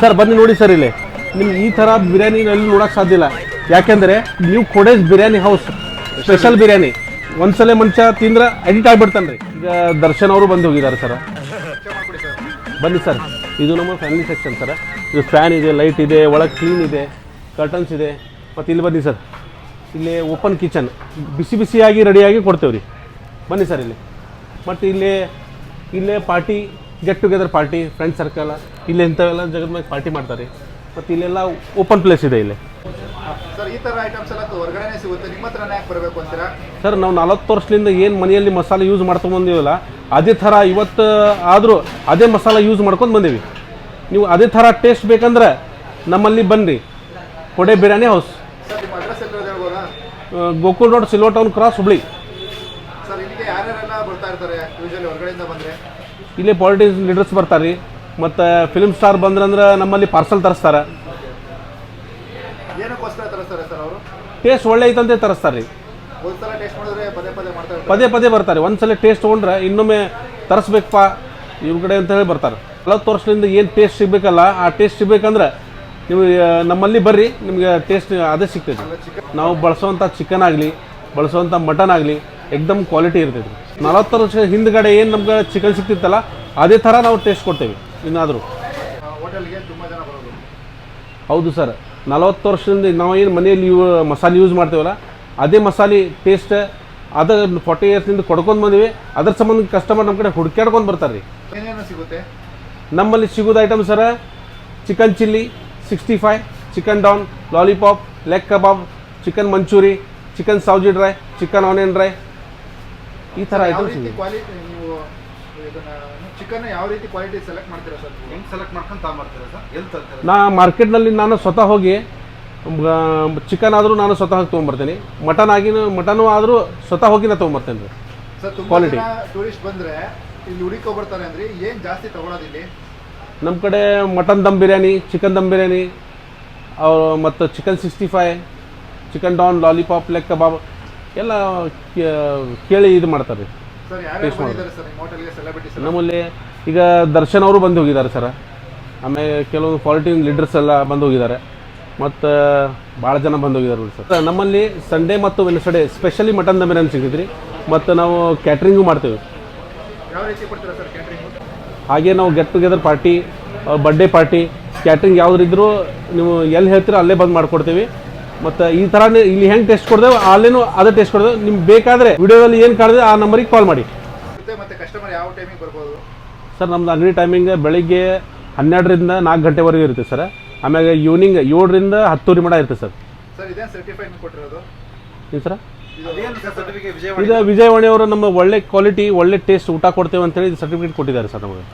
Sir, ಬನ್ನಿ ನೋಡಿ sir ಇಲ್ಲಿ. ನಿಮ್ಗೆ ಈ ಥರ ಬಿರಿಯಾನಿ ಎಲ್ಲಿ ನೋಡೋಕೆ ಸಾಧ್ಯ ಇಲ್ಲ. ಯಾಕೆಂದರೆ ನೀವು ಕೊಡೇಜ್ ಬಿರಿಯಾನಿ ಹೌಸ್ ಸ್ಪೆಷಲ್ ಬಿರಿಯಾನಿ. ಒಂದ್ಸಲ ಮನುಷ್ಯ ತಿಂದ್ರೆ ಅಡಿಟ್ ಆಗ್ಬಿಡ್ತಾನೆ ರೀ. ಈಗ ದರ್ಶನ್ ಅವರು ಬಂದು ಹೋಗಿದ್ದಾರೆ ಸರ್. ಬನ್ನಿ ಸರ್, ಇದು ನಮ್ಮ ಫ್ಯಾಮಿಲಿ ಸೆಕ್ಷನ್ ಸರ್. ಇದು ಫ್ಯಾನ್ ಇದೆ ಲೈಟ್ ಇದೆ, ಒಳಗೆ ಕ್ಲೀನ್ ಇದೆ ಕರ್ಟನ್ಸ್ ಇದೆ. ಮತ್ತು ಇಲ್ಲಿ ಬನ್ನಿ ಸರ್. ಇಲ್ಲಿ ಓಪನ್ ಕಿಚನ್ ಬಿಸಿ ಬಿಸಿಯಾಗಿ ರೆಡಿಯಾಗಿ ಕೊಡ್ತೇವೆ ರೀ ಬನ್ನಿ ಸರ್ ಇಲ್ಲಿ. ಮತ್ತು ಇಲ್ಲಿ, ಇಲ್ಲೇ party get together party friend circle ಇಲ್ಲಿ ಇಂಥವೆಲ್ಲ ಜಗದ ಮೇಲೆ ಪಾರ್ಟಿ ಮಾಡ್ತಾರೆ. ಮತ್ತು ಇಲ್ಲೆಲ್ಲ ಓಪನ್ ಪ್ಲೇಸ್ ಇದೆ ಇಲ್ಲಿ. ಸರ್ ಈ ತರ ಐಟಮ್ಸ್ ಎಲ್ಲ ಹೊರಗಡೆನೇ ಸಿಗುತ್ತೆ. ನಿಮ್ಮ ಹತ್ರನೇ ಯಾಕೆ ಬರಬೇಕು ಅಂತೀರಾ? ಸರ್ ನಾವು ನಲವತ್ತು ವರ್ಷದಿಂದ ಏನು ಮನೆಯಲ್ಲಿ ಮಸಾಲೆ ಯೂಸ್ ಮಾಡ್ಕೊಂಡು ಬಂದೀವಲ್ಲ ಅದೇ ಥರ ಇವತ್ತು ಆದರೂ ಅದೇ ಮಸಾಲೆ ಯೂಸ್ ಮಾಡ್ಕೊಂಡು ಬಂದೀವಿ. ನೀವು ಅದೇ ಥರ ಟೇಸ್ಟ್ ಬೇಕಂದ್ರೆ ನಮ್ಮಲ್ಲಿ ಬನ್ನಿ Kode biryani house Gokul road silver town cross Hubli. Sir ಇಲ್ಲಿಗೆ ಯಾರ್ಯಾರೆಲ್ಲ ಬರ್ತಾ ಇರ್ತಾರೆ? ಯೂಶಲಿ ಹೊರಗಡೆಯಿಂದ ಬಂದ್ರೆ. ಇಲ್ಲೇ ಪಾಲಿಟಿಕ್ಸ್ ಲೀಡರ್ಸ್ ಬರ್ತಾರೆ ರೀ. ಮತ್ತು ಫಿಲ್ಮ್ ಸ್ಟಾರ್ ಬಂದ್ರಂದ್ರೆ ನಮ್ಮಲ್ಲಿ ಪಾರ್ಸಲ್ ತರಿಸ್ತಾರೆ. ಟೇಸ್ಟ್ ಒಳ್ಳೆ ಐತಂತೆ ತರಿಸ್ತಾರೆ ರೀ. ಪದೇ ಪದೇ ಬರ್ತಾರೆ ಇರ್ತಾರೆ. ಪದೇ ಪದೇ ಬರ್ತಾರೆ ಒಂದ್ಸಲ ಟೇಸ್ಟ್ ತೊಗೊಂಡ್ರೆ ಇನ್ನೊಮ್ಮೆ ತರಿಸ್ಬೇಕಪ್ಪ ಇವ್ರ ಕಡೆ ಅಂತ ಹೇಳಿ ಬರ್ತಾರೆ. ನಲವತ್ತು ವರ್ಷದಿಂದ ಏನು ಟೇಸ್ಟ್ ಸಿಗಬೇಕಲ್ಲ ಆ ಟೇಸ್ಟ್ ಸಿಗಬೇಕಂದ್ರೆ ನೀವು ನಮ್ಮಲ್ಲಿ ಬರ್ರಿ ನಿಮಗೆ ಟೇಸ್ಟ್ ಅದೇ ಸಿಗ್ತೈತೆ ನಾವು ಬಳಸುವಂಥ ಚಿಕನ್ ಆಗಲಿ ಬಳಸುವಂಥ ಮಟನ್ ಆಗಲಿ ಎಕ್ದಮ್ ಕ್ವಾಲಿಟಿ ಇರ್ತೈತಿ. ನಲವತ್ತು ವರ್ಷ ಹಿಂದ್ಗಡೆ ಏನು ನಮ್ಗೆ ಚಿಕನ್ ಸಿಗ್ತಿತ್ತಲ್ಲ ಅದೇ ಥರ ನಾವು ಟೇಸ್ಟ್ ಕೊಡ್ತೇವೆ ಇನ್ನಾದರೂ. ಹೌದು ಸರ್ ನಲವತ್ತು ವರ್ಷದಿಂದ ನಾವು ಏನು ಮನೆಯಲ್ಲಿ ಯೂ ಮಸಾಲೆ ಯೂಸ್ ಮಾಡ್ತೇವಲ್ಲ ಅದೇ ಮಸಾಲೆ ಟೇಸ್ಟ್ ಅದ ಫಾರ್ಟಿ ಇಯರ್ಸ್ನಿಂದ ಕೊಡ್ಕೊಂಡು ಬಂದಿವಿ ಅದ್ರ ಸಂಬಂಧ ಕಸ್ಟಮರ್ ನಮ್ಮ ಕಡೆ ಹುಡ್ಕ್ಯಾಡ್ಕೊಂಡು ಬರ್ತಾರೆ ರೀ ಸಿಗುತ್ತೆ? ನಮ್ಮಲ್ಲಿ ಸಿಗೋದು item sir chicken chilli sixty five chicken don lollipop leg kebab chicken manchurian chicken Sauji dry chicken onion dry ಈ ಥರ ಇದು ಐಟಮ್ಸ್ ರೀತಿ ಇದೆ ಕ್ವಾಲಿಟಿ ನೀವು ಇದನ್ನ ಚಿಕನ್ ಯಾವ ರೀತಿ ಕ್ವಾಲಿಟಿ ಸೆಲೆಕ್ಟ್ ಮಾಡ್ತೀರಾ ಸರ್ ಹೆಂಗ್ ಸೆಲೆಕ್ಟ್ ಮಾಡ್ಕೊಂಡು ತಗೊಂಬರ್ತೀರಾ ಸರ್? ಎಲ್ಲಿ ತರ್ತೀರಾ ನಾ ಮಾರ್ಕೆಟ್ನಲ್ಲಿ ನಾನು ಸ್ವತಃ ಹೋಗಿ ಚಿಕನ್ ಆದರೂ ನಾನು ಸ್ವತಃ ಹೋಗಿ ತೊಗೊಂಬರ್ತೀನಿ ಮಟನ್ ಆಗಿನ ಮಟನು ಆದರೂ ಸ್ವತಃ ಹೋಗಿ ನಾ ತೊಗೊಂಬರ್ತೇನೆ ರೀ ಸರ್ ಕ್ವಾಲಿಟಿ Quality. ಜನ ಟೂರಿಸ್ಟ್ ಬಂದ್ರೆ ಇಲ್ಲಿ ಹುಡುಕೋ ಬರ್ತಾರೆ ಅಂದ್ರೆ ಏನು ಜಾಸ್ತಿ ತಗೊಳೋದು ಇಲ್ಲಿ? ನಮ್ಮ ಕಡೆ ಮಟನ್ ದಮ್ ಬಿರಿಯಾನಿ ಚಿಕನ್ ದಮ್ ಬಿರಿಯಾನಿ ಮತ್ತು chicken sixty five chicken don lollipop leg kebab ಎಲ್ಲ ಕೇಳಿ ಇದು ಮಾಡ್ತಾರೆ. ನಮ್ಮಲ್ಲಿ ಈಗ ದರ್ಶನ್ ಅವರು ಬಂದು ಹೋಗಿದ್ದಾರೆ ಸರ್. ಆಮೇಲೆ ಕೆಲವೊಂದು ಕ್ವಾಲಿಟಿ ಲೀಡರ್ಸ್ ಎಲ್ಲ ಬಂದು ಹೋಗಿದ್ದಾರೆ. ಮತ್ತು ಭಾಳ ಜನ ಬಂದು ಹೋಗಿದ್ದಾರೆ ನೋಡಿ ಸರ್. ನಮ್ಮಲ್ಲಿ ಸಂಡೇ ಮತ್ತು Wednesday specially mutton dum biryani ಸಿಗ್ತೈತ್ರಿ. ಮತ್ತು ನಾವು ಕ್ಯಾಟ್ರಿಂಗು ಮಾಡ್ತೇವೆ. ಹಾಗೆ ನಾವು get together party birthday party catering ಯಾವುದಿದ್ರೂ ನೀವು ಎಲ್ಲಿ ಹೇಳ್ತೀರೋ ಅಲ್ಲೇ ಬಂದು ಮಾಡ್ಕೊಡ್ತೀವಿ. ಮತ್ತು ಈ ಥರ ಇಲ್ಲಿ ಹೆಂಗೆ ಟೆಸ್ಟ್ ಕೊಡ್ತೇವೆ ಅಲ್ಲೇನು ಅದೇ ಟೆಸ್ಟ್ ಕೊಡ್ತೇವೆ ನಿಮ್ಗೆ ಬೇಕಾದರೆ ವಿಡಿಯೋದಲ್ಲಿ ಏನು ಕಾಣಿದೆ ಆ ನಂಬರಿಗೆ ಕಾಲ್ ಮಾಡಿ. ಮತ್ತೆ ಮತ್ತೆ ಕಸ್ಟಮರ್ ಯಾವ ಟೈಮಿಗೆ ಬರ್ಬೋದು? ಸರ್ ನಮ್ದು ಅಂಗಡಿ ಟೈಮಿಂಗ್ ಬೆಳಿಗ್ಗೆ ಹನ್ನೆರಡರಿಂದ ನಾಲ್ಕು ಗಂಟೆವರೆಗೂ ಇರುತ್ತೆ ಸರ್. ಆಮೇಲೆ ಈವ್ನಿಂಗ್ ಏಳರಿಂದ ಹತ್ತುವರೆ ಮಟ ಇರುತ್ತೆ ಸರ್. ಸರ್ ಇದೇನು ಸರ್ಟಿಫೈಡ್ ಕೊಟ್ಟಿರೋದು? ಏನು ಸರ್? ಇದು ವಿಜಯವಾಣಿ? ಅವರು ನಮ್ಮ ಒಳ್ಳೆ ಕ್ವಾಲಿಟಿ ಒಳ್ಳೆ ಟೇಸ್ಟ್ ಊಟ ಕೊಡ್ತೇವೆ ಅಂತೇಳಿ ಸರ್ಟಿಫಿಕೇಟ್ ಕೊಟ್ಟಿದ್ದಾರೆ ಸರ್ ನಮಗೆ.